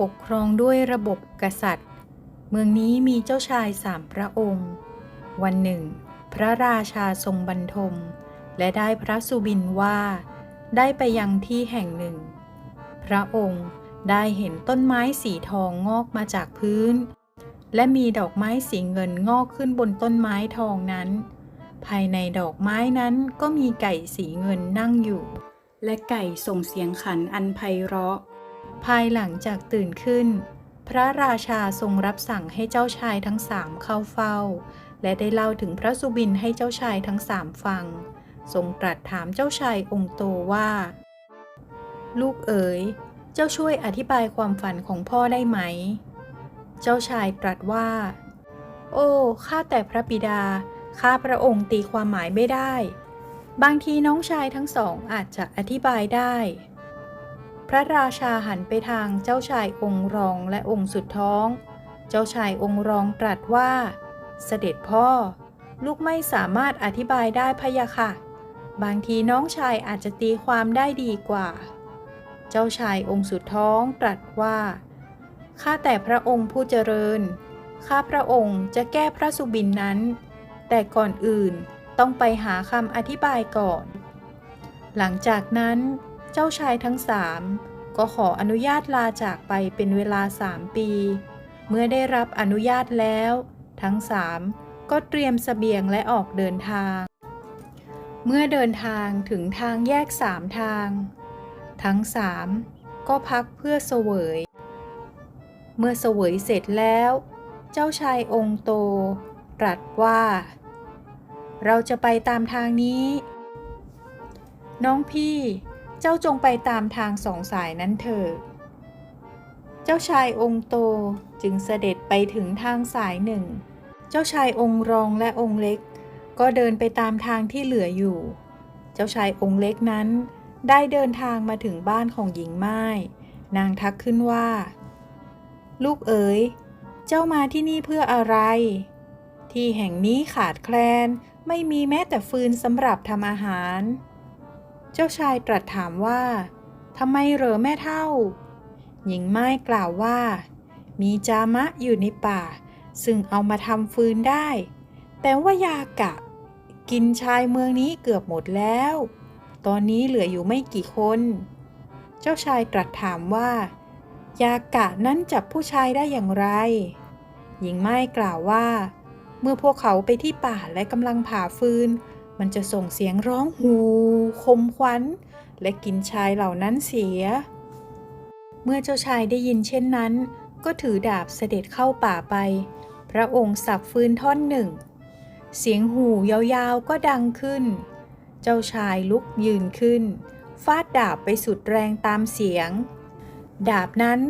ปกครองด้วยระบบกษัตริย์ เมืองนี้มีเจ้าชายสามพระองค์ วันหนึ่ง พระราชาทรงบรรทม และได้พระสุบินว่า ได้ไปยังที่แห่งหนึ่ง พระองค์ได้เห็นต้นไม้สีทองงอกมาจากพื้น และมีดอกไม้สีเงินงอกขึ้นบนต้นไม้ทองนั้น ภายในดอกไม้นั้นก็มีไก่สีเงินนั่งอยู่ และไก่ส่งเสียงขันอันไพเราะ ภายหลังจากตื่นขึ้น พระราชาทรงรับสั่งให้เจ้าชายทั้งสามเข้าเฝ้า และได้เล่าถึงพระสุบินให้เจ้าชายทั้งสามฟัง ทรงตรัสถามเจ้าชายองค์โตว่า ลูกเอ๋ย เจ้าช่วยอธิบายความฝันของพ่อได้ไหม เจ้าชายตรัสว่า โอ้ ข้าแต่พระบิดา ข้าพระองค์ตีความหมายไม่ได้ บางทีน้องชายทั้งสองอาจจะอธิบายได้ พระราชาหันไปทางเจ้าชายองค์รองและองค์สุดท้อง เจ้าชายองค์รองตรัสว่า เสด็จพ่อ ลูกไม่สามารถอธิบายได้พะยะค่ะ บางทีน้องชายอาจจะตีความได้ดีกว่า เจ้าชายองค์สุดท้องตรัสว่า ข้าแต่พระองค์ผู้เจริญ ข้าพระองค์จะแก้พระสุบินนั้น แต่ก่อนอื่นต้องไปหาคำอธิบายก่อน หลังจากนั้น เจ้าชายทั้งสามก็ขออนุญาตลาจากไปเป็นเวลาสามปี เมื่อได้รับอนุญาตแล้ว ทั้งสามก็เตรียมเสบียงและออกเดินทาง เมื่อเดินทางถึงทางแยกสามทาง ทั้งสามก็พักเพื่อเสวย เมื่อเสวยเสร็จแล้ว เจ้าชายองค์โต ตรัสว่า เราจะไปตามทางนี้ น้องพี่ เจ้าจงไปตามทางสองสายนั้นเถิด เจ้าชายองค์โตจึงเสด็จไปถึงทางสายหนึ่ง เจ้าชายองค์รองและองค์เล็ก ก็เดินไปตามทางที่เหลืออยู่ เจ้าชายองค์เล็กนั้น ได้เดินทางมาถึงบ้านของหญิงไม้ นางทักขึ้นว่า ลูกเอ๋ย เจ้ามาที่นี่เพื่ออะไร ที่แห่งนี้ขาดแคลน ไม่มีแม้แต่ฟืนสำหรับทำอาหาร เจ้าชายตรัสถามว่าทำไมเหรอแม่เท่า หญิงไม้กล่าวว่า มีจามะอยู่ในป่า ซึ่งเอามาทำฟืนได้ แต่ว่ายากะ กินชายเมืองนี้เกือบหมดแล้ว ตอนนี้เหลืออยู่ไม่กี่คน เจ้าชายตรัสถามว่า ยากะนั้นจับผู้ชายได้อย่างไร หญิงไม้กล่าวว่า เมื่อพวกเขาไปที่ป่าและกำลังผ่าฟืน มันจะส่งเสียงร้องหูคมควันและกินชายเหล่านั้นเสีย เมื่อเจ้าชายได้ยินเช่นนั้น ก็ถือดาบเสด็จเข้าป่าไป พระองค์สับฟืนท่อนหนึ่ง เสียงหูยาวๆก็ดังขึ้น เจ้าชายลุกยืนขึ้น ฟาดดาบไปสุดแรงตามเสียง ดาบนั้น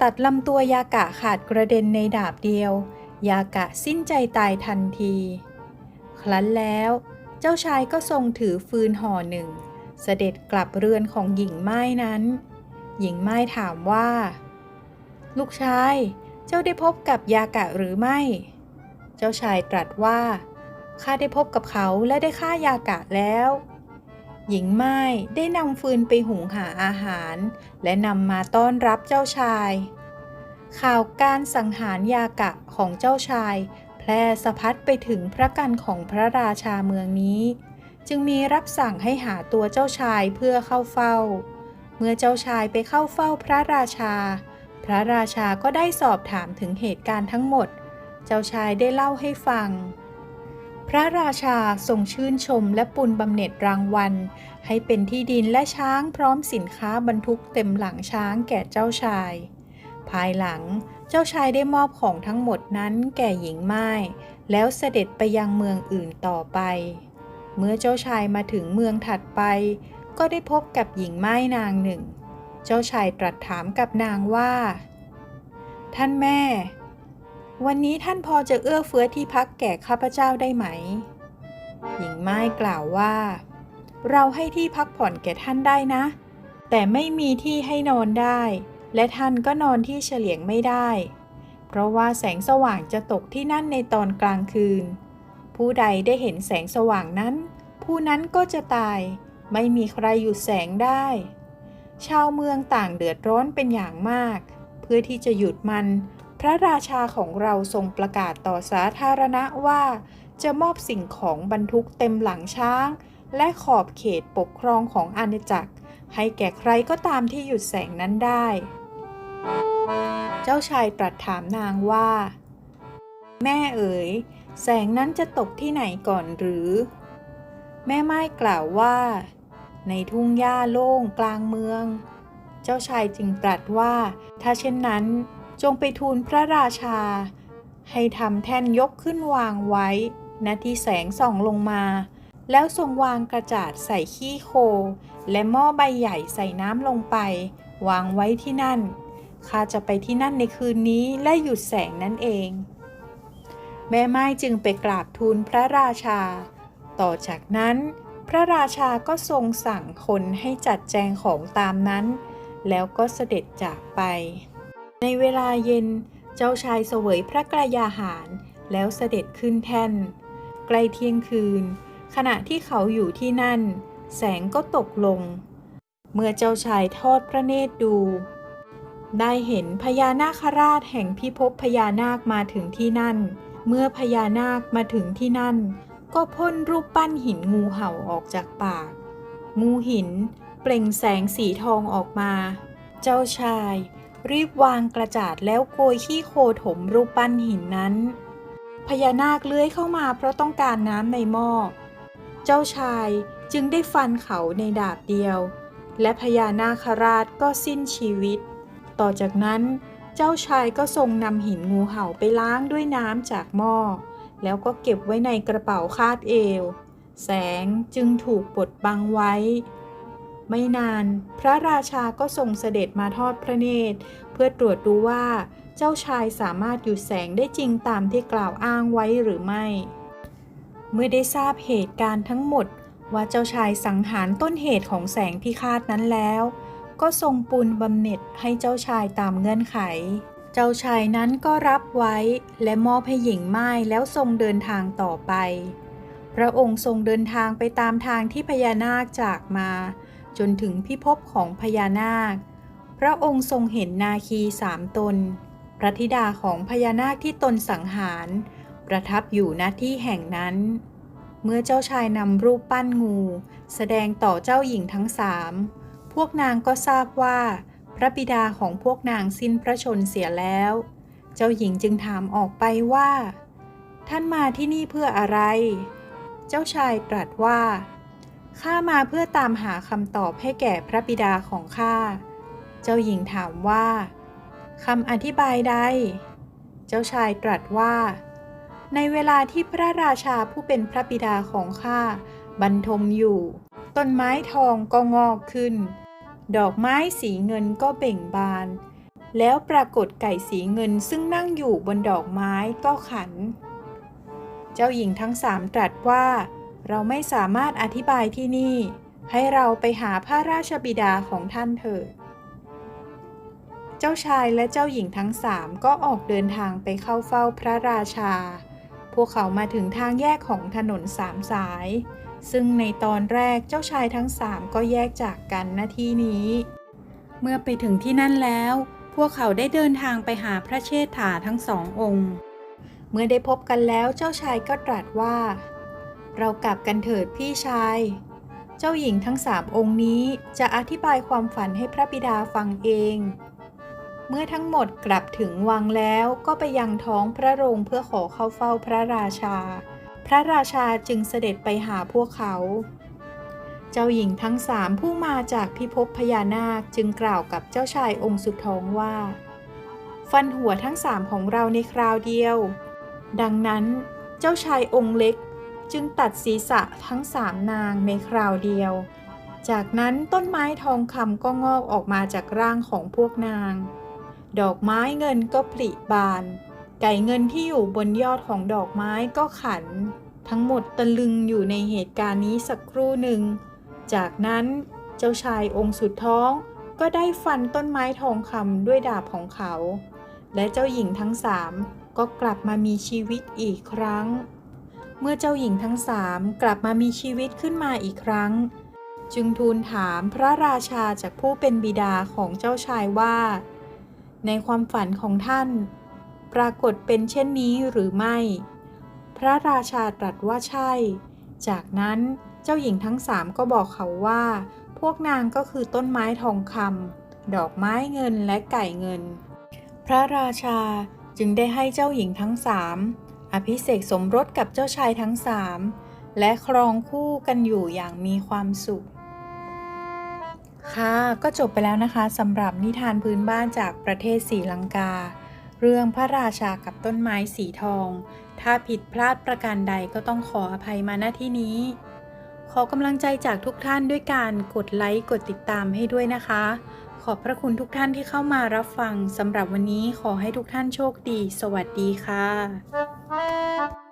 ตัดลำตัวยากะขาดกระเด็นในดาบเดียว ยากะสิ้นใจตายทันที ครั้นแล้ว เจ้าชายก็ทรงถือฟืนห่อหนึ่ง เสด็จกลับเรือนของหญิงไม้นั้น หญิงไม้ถามว่า ลูกชาย เจ้าได้พบกับยากะหรือไม่ เจ้าชายตรัสว่าข้าได้พบกับเขาและได้ฆ่ายากะแล้ว หญิงไม้ได้นำฟืนไปหุงหาอาหาร และนำมาต้อนรับเจ้าชาย ข่าวการสังหารยากะของเจ้าชาย ร่สะพัดไปถึงพระกันของพระราชาเมืองนี้ จึงมีรับสั่งให้หาตัวเจ้าชายเพื่อเข้าเฝ้า เมื่อเจ้าชายไปเข้าเฝ้าพระราชา พระราชาก็ได้สอบถามถึงเหตุการณ์ทั้งหมด เจ้าชายได้เล่าให้ฟัง พระราชาทรงชื่นชมและปุนบำเหน็จรางวัล ให้เป็นที่ดินและช้างพร้อมสินค้าบรรทุกเต็มหลังช้างแก่เจ้าชาย ภายหลังเจ้าชายได้มอบของทั้งหมดนั้นแก่หญิงไม้แล้วเสด็จไปยังเมืองอื่นต่อไป เมื่อเจ้าชายมาถึงเมืองถัดไป ก็ได้พบกับหญิงไม้นางหนึ่ง เจ้าชายตรัสถามกับนางว่า ท่านแม่ วันนี้ท่านพอจะเอื้อเฟื้อที่พักแก่ข้าพเจ้าได้ไหม หญิงไม้กล่าวว่า เราให้ที่พักผ่อนแก่ท่านได้นะ แต่ไม่มีที่ให้นอนได้ และท่านก็นอนที่เฉลียงไม่ได้ เพราะว่าแสงสว่างจะตกที่นั่นในตอนกลางคืน ผู้ใดได้เห็นแสงสว่างนั้น ผู้นั้นก็จะตาย ไม่มีใครหยุดแสงได้ ชาวเมืองต่างเดือดร้อนเป็นอย่างมากพพื่อที่จะหยุดมัน พระราชาของเราทรงประกาศต่อสาธารณะว่า จะมอบสิ่งของบรรทุกเต็มหลังช้าง และขอบเขตปกครองของอาณาจักร ให้แก่ใครก็ตามที่หยุดแสงนั้นได้ เจ้าชายตรัสถามนางว่า แม่เอ๋ย แสงนั้นจะตกที่ไหนก่อนหรือ แม่ไม้กล่าวว่า ในทุ่งหญ้าโล่งกลางเมือง เจ้าชายจึงตรัสว่า ถ้าเช่นนั้นจงไปทูลพระราชา ให้ทำแท่นยกขึ้นวางไว้ณที่แสงส่องลงมา แล้วทรงวางกระจาดใส่ขี้โค และหม้อใบใหญ่ใส่น้ำลงไป วางไว้ที่นั่น ข้าจะไปที่นั่นในคืนนี้และหยุดแสงนั่นเอง แม่ไม้จึงไปกราบทูลพระราชา ต่อจากนั้น พระราชาก็ทรงสั่งคนให้จัดแจงของตามนั้น แล้วก็เสด็จจากไป ในเวลาเย็นเจ้าชายเสวยพระกรยาหารแล้วเสด็จขึ้นแท่น ใกล้เที่ยงคืน ขณะที่เขาอยู่ที่นั่น แสงก็ตกลง เมื่อเจ้าชายทอดพระเนตรดู ได้เห็นพญานาคราชแห่งพิภพพญานาคมาถึงที่นั่น เมื่อพญานาคมาถึงที่นั่น ก็พ่นรูปปั้นหินงูเห่าออกจากปาก งูหินเปล่งแสงสีทองออกมา เจ้าชาย รีบวางกระจาดแล้วโกยขี้โคถมรูปปั้นหินนั้น พญานาคเลื้อยเข้ามาเพราะต้องการน้ำในหม้อ เจ้าชายจึงได้ฟันเขาในดาบเดียว และพญานาคราชก็สิ้นชีวิต ต่อจากนั้น เจ้าชายก็ทรงนำหินงูเห่าไปล้างด้วยน้ำจากหม้อ แล้วก็เก็บไว้ในกระเป๋าคาดเอว แสงจึงถูกบดบังไว้ ไม่นานพระราชาก็ทรงเสด็จมาทอดพระเนตร เพื่อตรวจดูว่าเจ้าชายสามารถหยุดแสงได้จริงตามที่กล่าวอ้างไว้หรือไม่ เมื่อได้ทราบเหตุการณ์ทั้งหมดว่าเจ้าชายสังหารต้นเหตุของแสงพิฆาตนั้นแล้ว ก็ทรงปูนบำเหน็จให้เจ้าชายตามเงื่อนไข เจ้าชายนั้นก็รับไว้และมอบให้หญิงไม้แล้วทรงเดินทางต่อไป พระองค์ทรงเดินทางไปตามทางที่พญานาคจากมา จนถึงพิภพของพญานาค พระองค์ทรงเห็นนาคีสามตน พระธิดาของพญานาคที่ตนสังหาร ประทับอยู่ณที่แห่งนั้นเมื่อเจ้าชายนำรูปปั้นงู แสดงต่อเจ้าหญิงทั้งสาม วกนางก็ทราบว่า พระบิดาของพวกนางสิ้นพระชนเสียแล้ว เจ้าหญิงจึงถามออกไปว่า ท่านมาที่นี่เพื่ออะไร เจ้าชายตรัสว่าข้ามาเพื่อตามหาคำตอบให้แก่พระบิดาของข้า เจ้าหญิงถามว่าคำอธิบายใด เจ้าชายตรัสว่า ในเวลาที่พระราชาผู้เป็นพระบิดาของข้าบรรทมอยู่ ต้นไม้ทองก็งอกขึ้น ดอกไม้สีเงินก็เบ่งบาน แล้วปรากฏไก่สีเงินซึ่งนั่งอยู่บนดอกไม้ก็ขัน เจ้าหญิงทั้งสามตรัสว่า เราไม่สามารถอธิบายที่นี่ ให้เราไปหาพระราชบิดาของท่านเถิด เจ้าชายและเจ้าหญิงทั้งสามก็ออกเดินทางไปเข้าเฝ้าพระราชา พวกเขามาถึงทางแยกของถนนสามสาย ซึ่งในตอนแรกเจ้าชายทั้งสามก็แยกจากกันณที่นี้ เมื่อไปถึงที่นั่นแล้ว พวกเขาได้เดินทางไปหาพระเชษฐาทั้งสององค์ เมื่อได้พบกันแล้วเจ้าชายก็ตรัสว่า เรากลับกันเถิดพี่ชาย เจ้าหญิงทั้งสามองค์นี้จะอธิบายความฝันให้พระบิดาฟังเอง เมื่อทั้งหมดกลับถึงวังแล้วก็ไปยังท้องพระโรงเพื่อขอเข้าเฝ้าพระราชา พระราชาจึงเสด็จไปหาพวกเขา เจ้าหญิงทั้งสามผู้มาจากพิภพพญานาคจึงกล่าวกับเจ้าชายองค์สุดท้องว่า ฟันหัวทั้งสามของเราในคราวเดียว ดังนั้นเจ้าชายองค์เล็กจึงตัดศีรษะทั้งสามนางในคราวเดียว จากนั้นต้นไม้ทองคำก็งอกออกมาจากร่างของพวกนาง ดอกไม้เงินก็ผลิบาน ไก่เงินที่อยู่บนยอดของดอกไม้ก็ขัน ทั้งหมดตะลึงอยู่ในเหตุการณ์นี้สักครู่หนึ่ง จากนั้นเจ้าชายองค์สุดท้องก็ได้ฟันต้นไม้ทองคำด้วยดาบของเขา และเจ้าหญิงทั้งสามก็กลับมามีชีวิตอีกครั้ง เมื่อเจ้าหญิงทั้งสามกลับมามีชีวิตขึ้นมาอีกครั้ง จึงทูลถามพระราชาจากผู้เป็นบิดาของเจ้าชายว่า ในความฝันของท่าน ปรากฏเป็นเช่นนี้หรือไม่ พระราชาตรัสว่าใช่ จากนั้นเจ้าหญิงทั้งสามก็บอกเขาว่า พวกนางก็คือต้นไม้ทองคำดอกไม้เงินและไก่เงิน พระราชาจึงได้ให้เจ้าหญิงทั้งสามอภิเษกสมรสกับเจ้าชายทั้งสามและครองคู่กันอยู่อย่างมีความสุข ค่ะ ก็จบไปแล้วนะคะสำหรับนิทานพื้นบ้านจากประเทศศรีลังกา เรื่องพระราชากับต้นไม้สีทอง ถ้าผิดพลาดประการใดก็ต้องขออภัยมาณที่นี้ ขอกำลังใจจากทุกท่านด้วยการกดไลค์กดติดตามให้ด้วยนะคะ ขอบพระคุณทุกท่านที่เข้ามารับฟังสำหรับวันนี้ขอให้ทุกท่านโชคดี สวัสดีค่ะ